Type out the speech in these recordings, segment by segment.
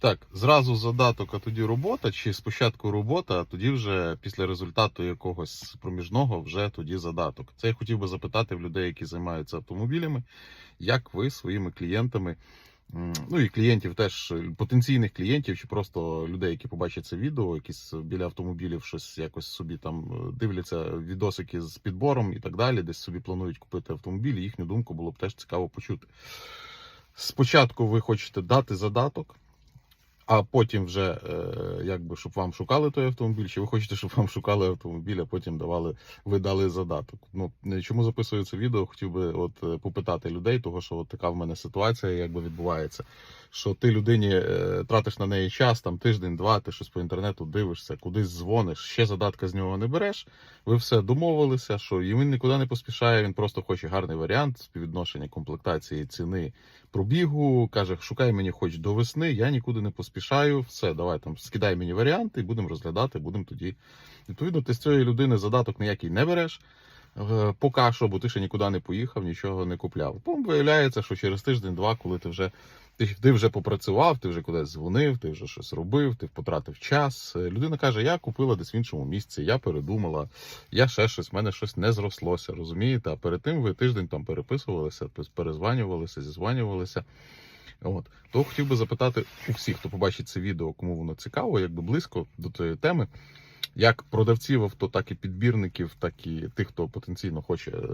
Так, зразу задаток, а тоді робота, чи спочатку робота, а тоді вже після результату якогось проміжного вже тоді задаток. Це я хотів би запитати в людей, які займаються автомобілями, як ви своїми клієнтами, ну і клієнтів теж потенційних клієнтів, чи просто людей, які побачать це відео, якісь біля автомобілів щось якось собі там е, дивляться відосики з підбором і так далі, десь собі планують купити автомобіль. і Їхню думку було б теж цікаво почути. Спочатку ви хочете дати задаток. А потім вже е, якби щоб вам шукали той автомобіль, чи ви хочете, щоб вам шукали автомобіль, а потім давали, ви дали задаток. Ну е, чому записую це відео? Хотів би от е, попитати людей, того що от така в мене ситуація, якби відбувається. Що ти людині е, тратиш на неї час, там тиждень-два, ти щось по інтернету дивишся, кудись дзвониш, ще задатка з нього не береш. Ви все домовилися, що і він нікуди не поспішає. Він просто хоче гарний варіант співвідношення комплектації ціни пробігу. каже, шукай мені хоч до весни, я нікуди не поспішаю. Все, давай там скидай мені варіанти, і будемо розглядати, будемо тоді. Відповідно, ти з цієї людини задаток ніякий не береш. е, Поки що, бо ти ще нікуди не поїхав, нічого не купляв. Потім виявляється, що через тиждень-два, коли ти вже ти, ти вже попрацював, ти вже кудись дзвонив, ти вже щось робив, ти потратив час. е, Людина каже: я купила десь в іншому місці, я передумала, я ще щось, в мене щось не зрослося, розумієте? А перед тим ви тиждень там переписувалися, перезванювалися, зізванювалися. От то хотів би запитати у всіх, хто побачить це відео, кому воно цікаво, якби близько до тієї теми, як продавців авто, так і підбірників, так і тих, хто потенційно хоче е,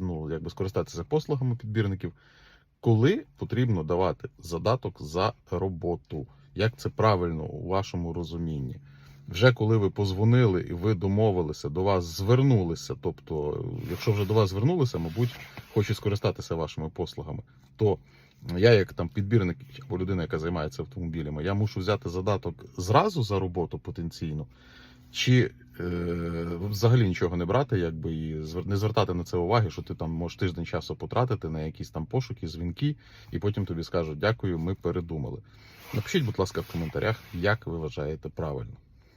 ну, якби скористатися послугами підбірників, коли потрібно давати задаток за роботу. Як це правильно у вашому розумінні? Вже коли ви позвонили і ви домовилися, до вас звернулися. Тобто, якщо вже до вас звернулися, мабуть, хочуть скористатися вашими послугами, то я, як там підбірник або людина, яка займається автомобілями, я мушу взяти задаток зразу за роботу потенційно, чи е, взагалі нічого не брати, якби і не звертати на це уваги, що ти там можеш тиждень часу потратити на якісь там пошуки, дзвінки, і потім тобі скажуть дякую, ми передумали. Напишіть, будь ласка, в коментарях, як ви вважаєте правильно.